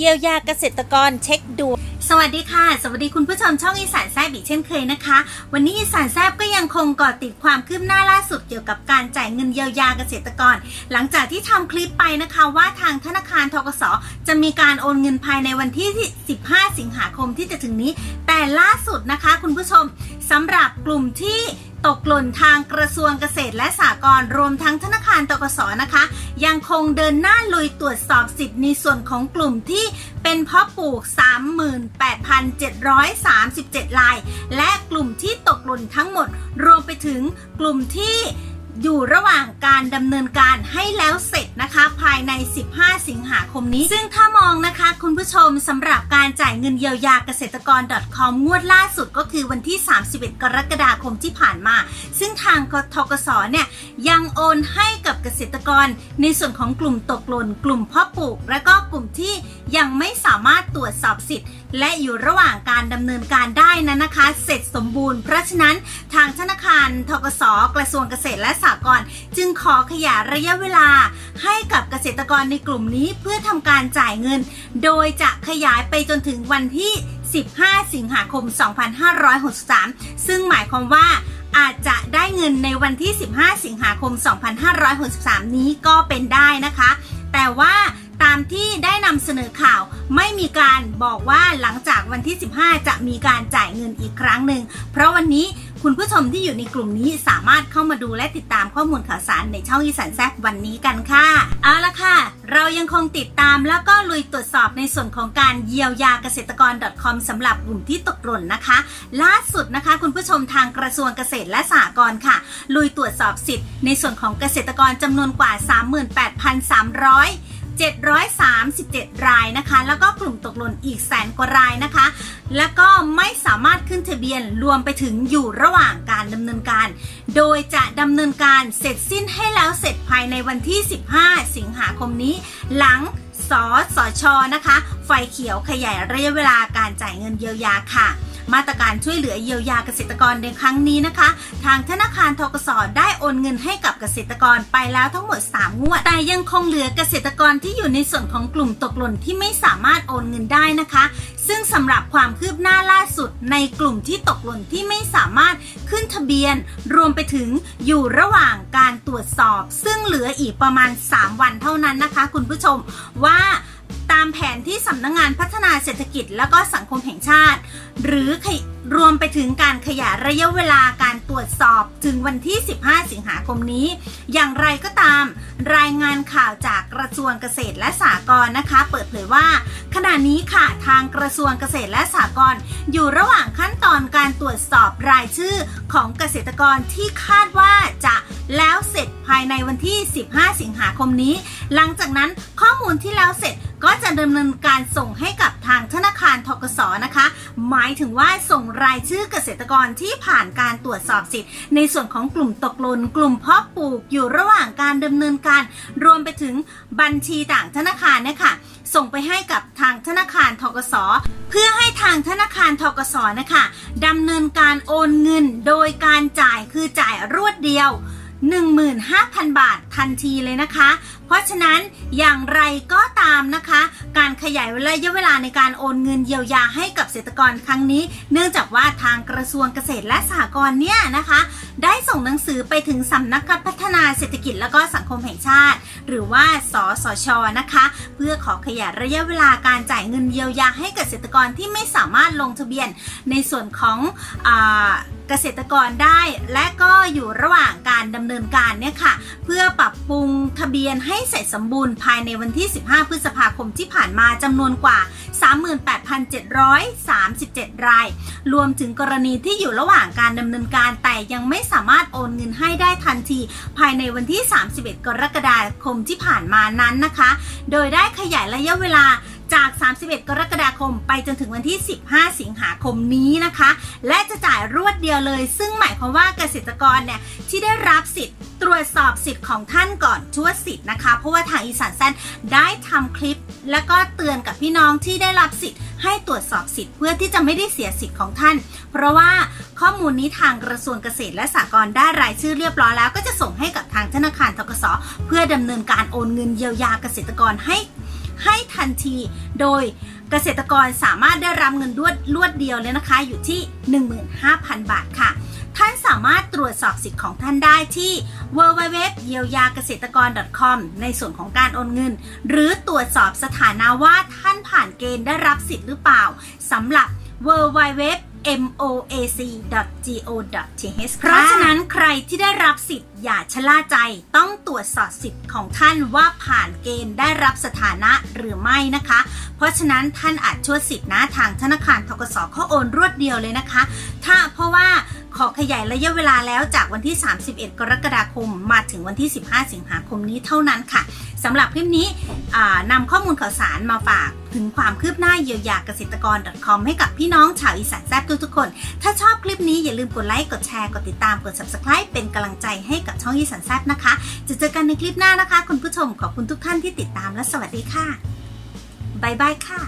เยียวยาเกษตรกรเช็คดูสวัสดีค่ะ สวัสดีคุณผู้ชมช่องอีสานแซบอีกเช่นเคยนะคะ วันนี้อีสานแซบก็ยังคงเกาะติดความคืบหน้าล่าสุดเกี่ยวกับการจ่ายเงินเยียวยาเกษตรกร หลังจากที่ทำคลิปไปนะคะว่าทางธนาคารทกสจะมีการโอนเงินภายในวันที่ 15 สิงหาคมที่จะถึงนี้ แต่ล่าสุดนะคะ คุณผู้ชมสำหรับกลุ่มที่ ตกหล่นทางกระทรวงเกษตรและสหกรณ์รวมทั้งธนาคารตกสนะคะ ยังคงเดินหน้าลุยตรวจสอบสิทธิ์ในส่วนของกลุ่มที่เป็นเพาะปลูก 38,737 ลาย และกลุ่มที่ตกหล่นทั้งหมด รวมไปถึงกลุ่มที่ อยู่ระหว่างการดำเนินการให้แล้วเสร็จนะคะ ภายใน 15 สิงหาคมนี้ ซึ่งถ้ามองนะคะ คุณผู้ชมสำหรับการจ่ายเงินเยียวยาเกษตรกร .com งวดล่าสุดก็คือวันที่ 31 กรกฎาคมที่ผ่านมา ซึ่งทางทกสเนี่ยยังโอนให้กับเกษตรกร ในส่วนของกลุ่มตกหล่นกลุ่มพาะปลูก และก็กลุ่มที่ยังไม่สามารถตรวจสอบสิทธิ์ และอยู่ระหว่างการดำเนินการได้นั้นนะคะ เสร็จสมบูรณ์เพราะฉะนั้นทางธนาคารทกสกระทรวงเกษตรและสหกรณ์จึงขอขยายระยะเวลาให้กับเกษตรกรในกลุ่มนี้เพื่อทำการจ่ายเงิน โดยจะขยายไปจนถึงวันที่ 15 สิงหาคม 2563 ซึ่งหมายความว่าอาจจะได้เงินในวันที่ 15 สิงหาคม 2563 นี้ก็เป็นได้นะคะ แต่ว่าตามที่ได้นำเสนอข่าวไม่มีการบอกว่าหลังจากวันที่ 15 จะมีการจ่ายเงินอีกครั้งหนึ่ง เพราะวันนี้ คุณผู้ชมที่อยู่ในกลุ่มนี้สามารถเข้ามาดูและติดตามข้อมูลข่าวสารในช่องอีสานแซกวันนี้กันค่ะ เอาละค่ะ เรายังคงติดตามแล้วก็ลุยตรวจสอบในส่วนของการเยียวยาเกษตรกร .com สำหรับกลุ่มที่ตกหล่นนะคะ ล่าสุดนะคะ คุณผู้ชมทางกระทรวงเกษตรและสหกรณ์ค่ะ ลุยตรวจสอบสิทธิ์ในส่วนของเกษตรกรจำนวนกว่า 38,300 737 รายนะคะ แล้วก็กลุ่มตกหล่นอีกแสนกว่ารายนะคะ แล้วก็ไม่สามารถขึ้นทะเบียนรวมไปถึงอยู่ระหว่างการดำเนินการ โดยจะดำเนินการเสร็จสิ้นให้แล้วเสร็จภายในวันที่ 15 สิงหาคมนี้ หลังสสชนะคะ ไฟเขียวขยายระยะเวลาการจ่ายเงินเยียวยาค่ะ มาตรการช่วยเหลือเยียวยาเกษตรกรในครั้งนี้นะคะ ทางธนาคารทกสได้โอนเงินให้กับเกษตรกรไปแล้วทั้งหมด 3 งวด แต่ยังคงเหลือเกษตรกรที่อยู่ในส่วนของกลุ่มตกหล่นที่ไม่สามารถโอนเงินได้นะคะ ซึ่งสำหรับความคืบหน้าล่าสุดในกลุ่มที่ตกหล่นที่ไม่สามารถขึ้นทะเบียน รวมไปถึงอยู่ระหว่างการตรวจสอบ ซึ่งเหลืออีกประมาณ 3 วันเท่านั้นนะคะ คุณผู้ชมว่า ตามแผนที่สำนักงงานพัฒนาเศรษฐกิจและก็สังคมแห่งชาติ หรือรวมไปถึงการขยายระยะเวลาการตรวจสอบถึงวันที่ 15 สิงหาคมนี้ อย่างไรก็ตาม รายงานข่าวจากกระทรวงเกษตรและสหกรณ์นะคะ เปิดเผยว่า ขณะนี้ค่ะทางกระทรวงเกษตรและสหกรณ์อยู่ระหว่างขั้นตอนการตรวจสอบรายชื่อของเกษตรกรที่คาดว่าจะแล้วเสร็จภายในวันที่ 15 สิงหาคมนี้ หลังจากนั้นข้อมูลที่แล้วเสร็จ ก็จะดำเนินการส่งให้กับทางธนาคารทกสนะคะ หมายถึงว่าส่งรายชื่อเกษตรกรที่ผ่านการตรวจสอบสิทธิ์ ในส่วนของกลุ่มตกหล่นกลุ่มเพาะปลูกอยู่ระหว่างการดำเนินการ รวมไปถึงบัญชีต่างธนาคารเนี่ยค่ะส่งไปให้กับทางธนาคารทกส เพื่อให้ทางธนาคารทกสนะคะดำเนินการโอนเงินโดยการจ่ายคือจ่ายรวดเดียว 15,000 บาททันทีเลยนะคะ เพราะฉะนั้นอย่างไรก็ตามนะคะ การขยายระยะเวลาในการโอนเงินเยียวยาให้กับเกษตรกรครั้งนี้ เนื่องจากว่าทางกระทรวงเกษตรและสหกรณ์เนี่ยนะคะ ได้ส่งหนังสือไปถึงสำนักพัฒนาเศรษฐกิจและก็สังคมแห่งชาติ หรือว่าสสชนะคะ เพื่อขอขยายระยะเวลาการจ่ายเงินเยียวยาให้เกษตรกรที่ไม่สามารถลงทะเบียนในส่วนของอเกษตรกรได้ และก็อยู่ระหว่างการ ดำเนินการเนี่ยค่ะ เพื่อปรับปรุงทะเบียนให้เสร็จสมบูรณ์ภายในวันที่ 15 พฤษภาคมที่ผ่านมาจำนวนกว่า 38,737 ราย รวมถึงกรณีที่อยู่ระหว่างการดำเนินการแต่ยังไม่สามารถโอนเงินให้ได้ทันที ภายในวันที่ 31 กรกฎาคมที่ผ่านมานั้นนะคะ โดยได้ขยายระยะเวลาจาก 31 กรกฎา คมไปจนถึงวันที่ 15 สิงหาคมนี้นะคะ และจะจ่ายรวดเดียวเลย ซึ่งหมายความว่าเกษตรกรเนี่ยที่ได้รับสิทธิ์ตรวจสอบสิทธิ์ของท่านก่อนชั่วสิทธิ์นะคะ เพราะว่าทางอีสานแซนได้ทำคลิป แล้วก็เตือนกับพี่น้องที่ได้รับสิทธิ์ให้ตรวจสอบสิทธิ์เพื่อที่จะไม่ได้เสียสิทธิ์ของท่าน เพราะว่าข้อมูลนี้ทางกระทรวงเกษตรและสหกรณ์ได้รายชื่อเรียบร้อยแล้ว ก็จะส่งให้กับทางธนาคารทกสเพื่อดำเนินการโอนเงินเยียวยาเกษตรกรให้ ให้ทันที โดยเกษตรกรสามารถได้รับเงินรวดรวดเดียวเลยนะคะ อยู่ที่ 15,000 บาทค่ะ ท่านสามารถตรวจสอบสิทธิ์ของท่านได้ที่ www เยียวยาเกษตรกร .com ในส่วนของการโอนเงิน หรือตรวจสอบสถานะว่าท่านผ่านเกณฑ์ได้รับสิทธิ์หรือเปล่าสำหรับ www moac.go.th เพราะฉะนั้นใครที่ได้รับสิทธิ์อย่าชะล่าใจ ต้องตรวจสอบสิทธิ์ของท่านว่าผ่านเกณฑ์ได้รับสถานะหรือไม่นะคะ เพราะฉะนั้นท่านอาจช่วยสิทธินะทางธนาคารทกสเขาโอนรวดเดียวเลยนะคะ ถ้าเพราะว่า ขอขยายระยะเวลาแล้วจากวันที่ 31 กรกฎาคม มาถึงวันที่ 15 สิงหาคมนี้เท่านั้นค่ะสำหรับคลิปนี้นำข้อมูลข่าวสารมาฝากถึงความคืบหน้าเยียวยาเกษตรกร .com ให้กับพี่น้องชาวอีสานแซ่บทุกๆคน ถ้าชอบคลิปนี้อย่าลืมกดไลค์ กดแชร์ กดติดตาม กด subscribe เป็นกำลังใจให้กับช่องอีสานแซ่บนะคะ จะเจอกันในคลิปหน้านะคะ คุณผู้ชมขอบคุณทุกท่านที่ติดตามและสวัสดีค่ะบ๊ายบายค่ะ